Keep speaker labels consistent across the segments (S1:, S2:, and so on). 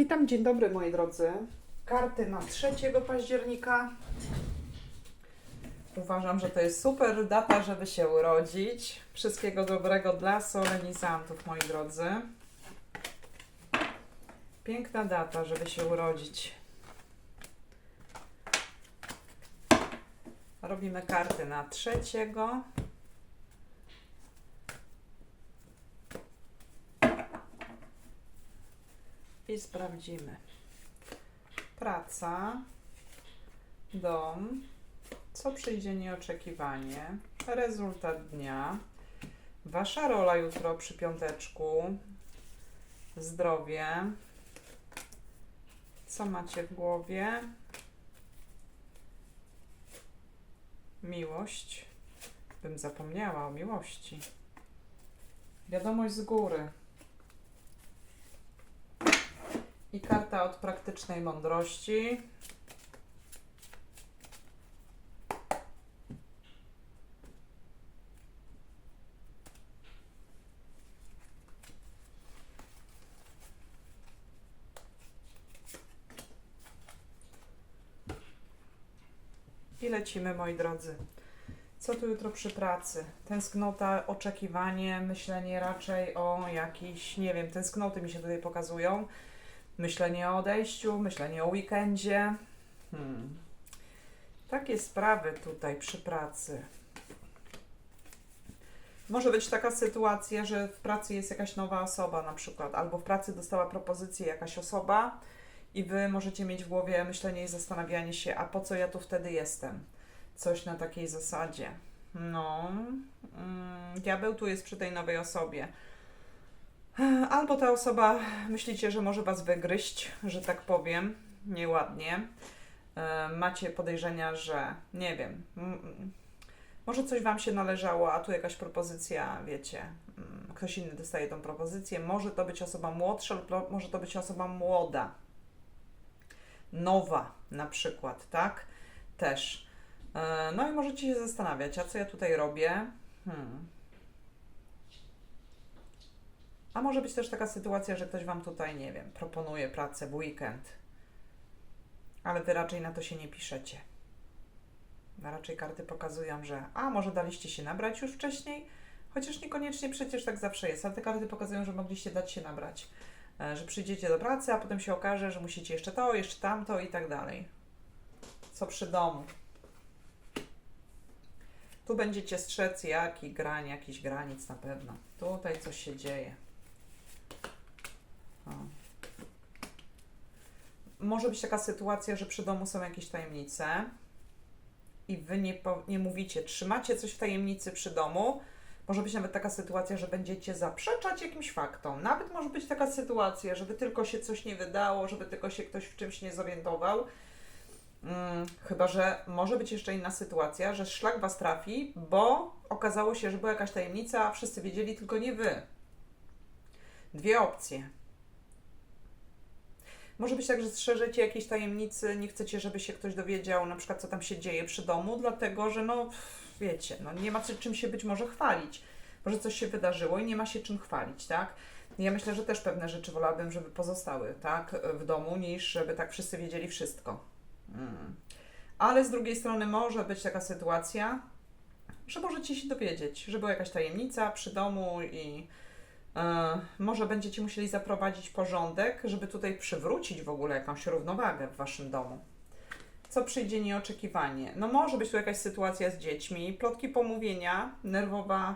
S1: Witam, dzień dobry moi drodzy. Karty na 3 października. Uważam, że to jest super data, żeby się urodzić. Wszystkiego dobrego dla solenizantów, moi drodzy. Piękna data, żeby się urodzić. Robimy karty na trzeciego. Sprawdzimy. Praca, dom, co przyjdzie nieoczekiwanie, rezultat dnia, wasza rola jutro przy piąteczku, zdrowie, co macie w głowie, miłość, bym zapomniała o miłości, wiadomość z góry. I karta od praktycznej mądrości. I lecimy, moi drodzy. Co tu jutro przy pracy? Tęsknota, oczekiwanie, myślenie raczej o jakiś, nie wiem, tęsknoty mi się tutaj pokazują myślenie o odejściu, myślenie o weekendzie. Hmm. Takie sprawy tutaj przy pracy. Może być taka sytuacja, że w pracy jest jakaś nowa osoba na przykład, albo w pracy dostała propozycję jakaś osoba i wy możecie mieć w głowie myślenie i zastanawianie się, a po co ja tu wtedy jestem? Coś na takiej zasadzie. No, mm, diabeł tu jest przy tej nowej osobie. Albo ta osoba myślicie, że może was wygryźć, że tak powiem, nieładnie. E, Macie podejrzenia, że nie wiem, może coś wam się należało, a tu jakaś propozycja, wiecie, mm, ktoś inny dostaje tą propozycję. Może to być osoba młodsza, lub może to być osoba młoda, nowa na przykład, tak? Też. E, No i możecie się zastanawiać, a co ja tutaj robię? Hmm. A może być też taka sytuacja, że ktoś Wam tutaj, nie wiem, proponuje pracę w weekend, ale Wy raczej na to się nie piszecie. A raczej karty pokazują, że a może daliście się nabrać już wcześniej, chociaż niekoniecznie przecież tak zawsze jest, ale te karty pokazują, że mogliście dać się nabrać, e, że przyjdziecie do pracy, a potem się okaże, że musicie jeszcze to, jeszcze tamto i tak dalej. Co przy domu. Tu będziecie strzec jaki grań, jakichś granic na pewno. Tutaj coś się dzieje. O. Może być taka sytuacja, że przy domu są jakieś tajemnice i wy nie, nie mówicie, trzymacie coś w tajemnicy przy domu. Może być nawet taka sytuacja, że będziecie zaprzeczać jakimś faktom. Nawet może być taka sytuacja, żeby tylko się coś nie wydało, żeby tylko się ktoś w czymś nie zorientował. Mm, chyba, że może być jeszcze inna sytuacja, że szlak was trafi, bo okazało się, że była jakaś tajemnica, a wszyscy wiedzieli, tylko nie wy. Dwie opcje. Może być tak, że strzeżecie jakiejś tajemnicy, nie chcecie, żeby się ktoś dowiedział, na przykład, co tam się dzieje przy domu, dlatego że, no, wiecie, no, nie ma czym się być może chwalić. Może coś się wydarzyło i nie ma się czym chwalić, tak? Ja myślę, że też pewne rzeczy wolałabym, żeby pozostały, tak, w domu, niż żeby tak wszyscy wiedzieli wszystko. Mm. Ale z drugiej strony może być taka sytuacja, że możecie się dowiedzieć, że była jakaś tajemnica przy domu i może będziecie musieli zaprowadzić porządek, żeby tutaj przywrócić w ogóle jakąś równowagę w waszym domu. Co przyjdzie nieoczekiwanie? No może być tu jakaś sytuacja z dziećmi, plotki pomówienia, nerwowa,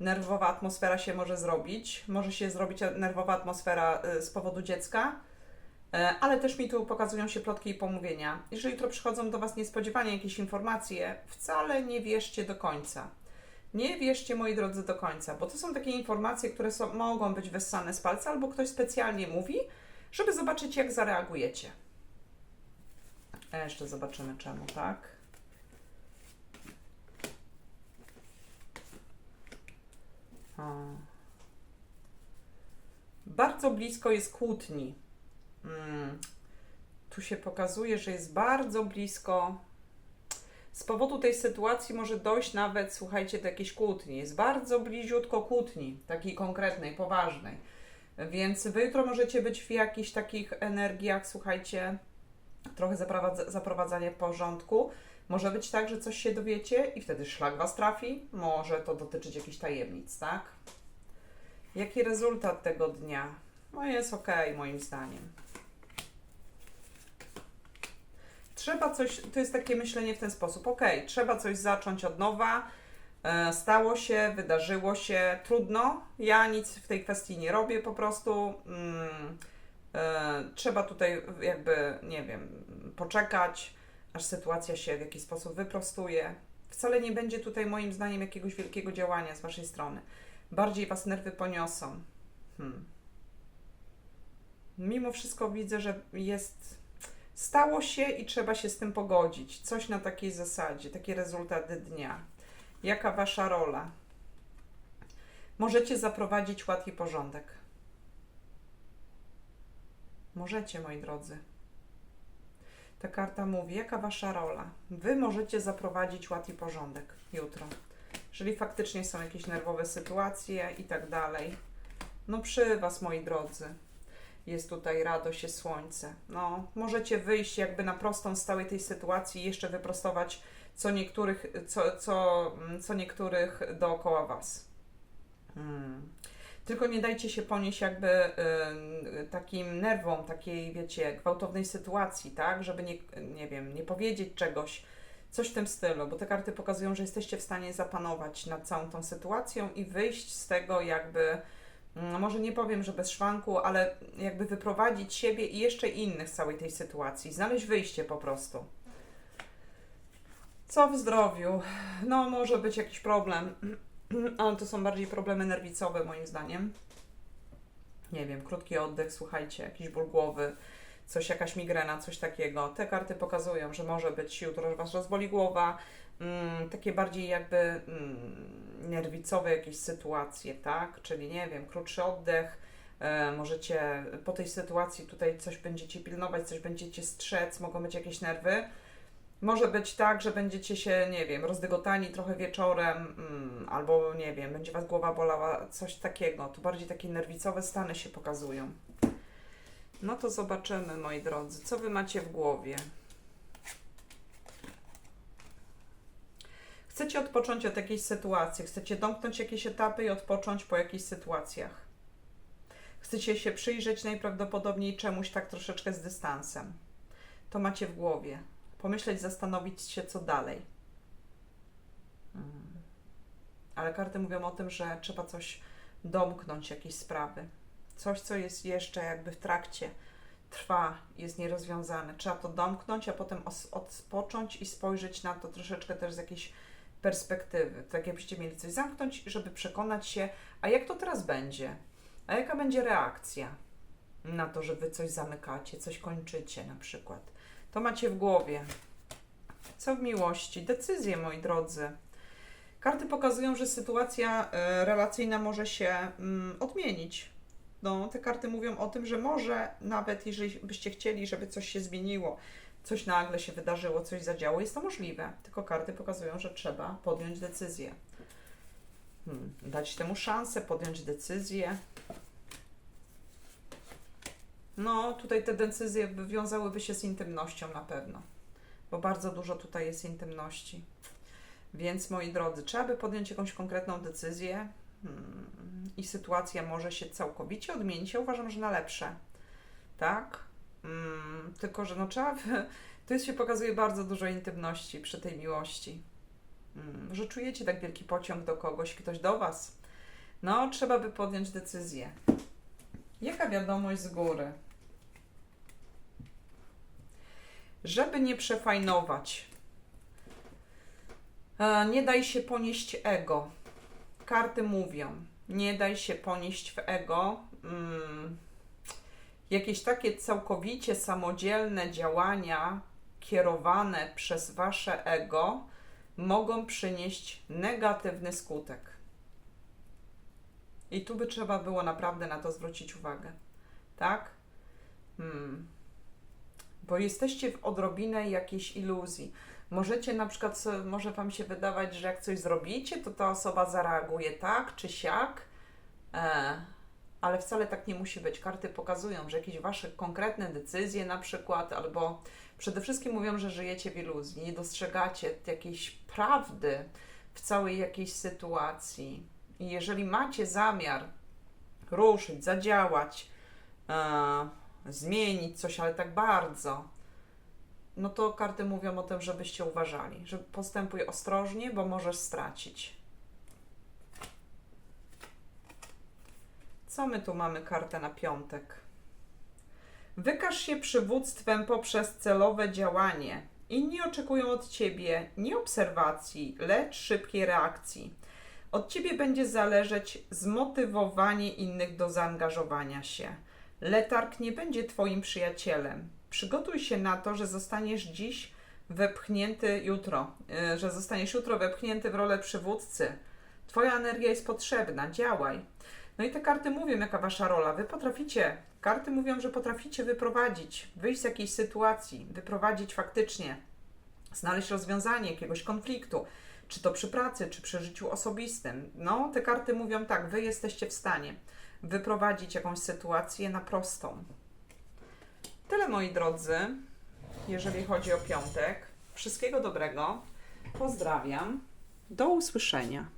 S1: nerwowa atmosfera się może zrobić, może się zrobić nerwowa atmosfera y, z powodu dziecka, E, ale też mi tu pokazują się plotki i pomówienia. Jeżeli jutro przychodzą do Was niespodziewanie jakieś informacje, wcale nie wierzcie do końca. Nie wierzcie, moi drodzy, do końca, bo to są takie informacje, które są, mogą być wyssane z palca, albo ktoś specjalnie mówi, żeby zobaczyć, jak zareagujecie. A jeszcze zobaczymy czemu, tak? O. Bardzo blisko jest kłótni. Mm. Tu się pokazuje, że jest bardzo blisko. Z powodu tej sytuacji może dojść nawet, słuchajcie, do jakiejś kłótni. Jest bardzo bliziutko kłótni, takiej konkretnej, poważnej. Więc wy jutro możecie być w jakichś takich energiach, słuchajcie, trochę zaprowadza- porządku. Może być tak, że coś się dowiecie i wtedy szlak was trafi. Może to dotyczyć jakichś tajemnic, tak? Jaki rezultat tego dnia? No jest ok, moim zdaniem. Trzeba coś, to jest takie myślenie w ten sposób, ok, trzeba coś zacząć od nowa, e, stało się, wydarzyło się, trudno, ja nic w tej kwestii nie robię po prostu, mm, e, trzeba tutaj jakby, nie wiem, poczekać, aż sytuacja się w jakiś sposób wyprostuje. Wcale nie będzie tutaj moim zdaniem jakiegoś wielkiego działania z Waszej strony. Bardziej Was nerwy poniosą. Hmm. Mimo wszystko widzę, że jest Stało się i trzeba się z tym pogodzić. Coś na takiej zasadzie, takie rezultaty dnia. Jaka wasza rola? Możecie zaprowadzić ład i porządek. Możecie, moi drodzy. Ta karta mówi, jaka wasza rola? Wy możecie zaprowadzić ład i porządek jutro. Jeżeli faktycznie są jakieś nerwowe sytuacje i tak dalej. No przy was, moi drodzy jest tutaj radość, jest słońce. No, możecie wyjść jakby na prostą z całej tej sytuacji i jeszcze wyprostować co niektórych, co, co, co niektórych dookoła Was. Hmm. Tylko nie dajcie się ponieść jakby y, takim nerwom, takiej, wiecie, gwałtownej sytuacji, tak? Żeby nie, nie wiem, nie powiedzieć czegoś, coś w tym stylu, bo te karty pokazują, że jesteście w stanie zapanować nad całą tą sytuacją i wyjść z tego jakby no może nie powiem, że bez szwanku, ale jakby wyprowadzić siebie i jeszcze innych z całej tej sytuacji, znaleźć wyjście po prostu. Co w zdrowiu? No, może być jakiś problem, ale to są bardziej problemy nerwicowe, moim zdaniem. Nie wiem, krótki oddech, słuchajcie, jakiś ból głowy, coś, jakaś migrena, coś takiego. Te karty pokazują, że może być jutro, że Was rozboli głowa, mm, takie bardziej jakby mm, nerwicowe jakieś sytuacje, tak? Czyli nie wiem, krótszy oddech, e, możecie po tej sytuacji tutaj coś będziecie pilnować, coś będziecie strzec, mogą być jakieś nerwy. Może być tak, że będziecie się, nie wiem, rozdygotani trochę wieczorem, mm, albo nie wiem, będzie Was głowa bolała, coś takiego. Tu bardziej takie nerwicowe stany się pokazują. No to zobaczymy, moi drodzy, co Wy macie w głowie. Chcecie odpocząć od jakiejś sytuacji, chcecie domknąć jakieś etapy i odpocząć po jakichś sytuacjach. Chcecie się przyjrzeć najprawdopodobniej czemuś tak troszeczkę z dystansem. To macie w głowie. Pomyśleć, zastanowić się, co dalej. Hmm. Ale karty mówią o tym, że trzeba coś domknąć, jakieś sprawy. Coś, co jest jeszcze jakby w trakcie, trwa, jest nierozwiązane. Trzeba to domknąć, a potem odpocząć i spojrzeć na to troszeczkę też z jakiejś perspektywy. Tak jakbyście mieli coś zamknąć, żeby przekonać się, a jak to teraz będzie? A jaka będzie reakcja na to, że wy coś zamykacie, coś kończycie na przykład? To macie w głowie. Co w miłości? Decyzje, moi drodzy. Karty pokazują, że sytuacja e, relacyjna może się mm, odmienić. No, te karty mówią o tym, że może nawet jeżeli byście chcieli, żeby coś się zmieniło, coś nagle się wydarzyło, coś zadziało, jest to możliwe. Tylko karty pokazują, że trzeba podjąć decyzję. Hmm. Dać temu szansę, podjąć decyzję. No, tutaj te decyzje wiązałyby się z intymnością na pewno, bo bardzo dużo tutaj jest intymności. Więc moi drodzy, trzeba by podjąć jakąś konkretną decyzję hmm, i sytuacja może się całkowicie odmienić. Ja uważam, że na lepsze. Tak? Mm, tylko, że no trzeba. Tu się pokazuje bardzo dużo intymności przy tej miłości. Mm, że czujecie tak wielki pociąg do kogoś, ktoś do Was. No, trzeba by podjąć decyzję. Jaka wiadomość z góry? Żeby nie przefajnować, e, nie daj się ponieść ego. Karty mówią, nie daj się ponieść w ego. Mm, jakieś takie całkowicie samodzielne działania kierowane przez wasze ego mogą przynieść negatywny skutek. I tu by trzeba było naprawdę na to zwrócić uwagę. Tak? Hmm. Bo jesteście w odrobinę jakiejś iluzji. Możecie na przykład, może Wam się wydawać, że jak coś zrobicie, to ta osoba zareaguje tak czy siak. E, ale wcale tak nie musi być. Karty pokazują, że jakieś wasze konkretne decyzje na przykład, albo przede wszystkim mówią, że żyjecie w iluzji, nie dostrzegacie jakiejś prawdy w całej jakiejś sytuacji. I jeżeli macie zamiar ruszyć, zadziałać, e, zmienić coś, ale tak bardzo, no to karty mówią o tym, żebyście uważali, że postępuj ostrożnie, bo możesz stracić. Co my tu mamy kartę na piątek? Wykaż się przywództwem poprzez celowe działanie. Inni oczekują od ciebie nie obserwacji, lecz szybkiej reakcji. Od ciebie będzie zależeć zmotywowanie innych do zaangażowania się. Letarg nie będzie twoim przyjacielem. Przygotuj się na to, że zostaniesz dziś wepchnięty jutro, yy, że zostaniesz jutro wepchnięty w rolę przywódcy. Twoja energia jest potrzebna, działaj. No i te karty mówią, jaka wasza rola. Wy potraficie, karty mówią, że potraficie wyprowadzić, wyjść z jakiejś sytuacji, wyprowadzić faktycznie, znaleźć rozwiązanie jakiegoś konfliktu, czy to przy pracy, czy przy życiu osobistym. No, te karty mówią tak, wy jesteście w stanie wyprowadzić jakąś sytuację na prostą. Tyle moi drodzy, jeżeli chodzi o piątek. Wszystkiego dobrego. Pozdrawiam. Do usłyszenia.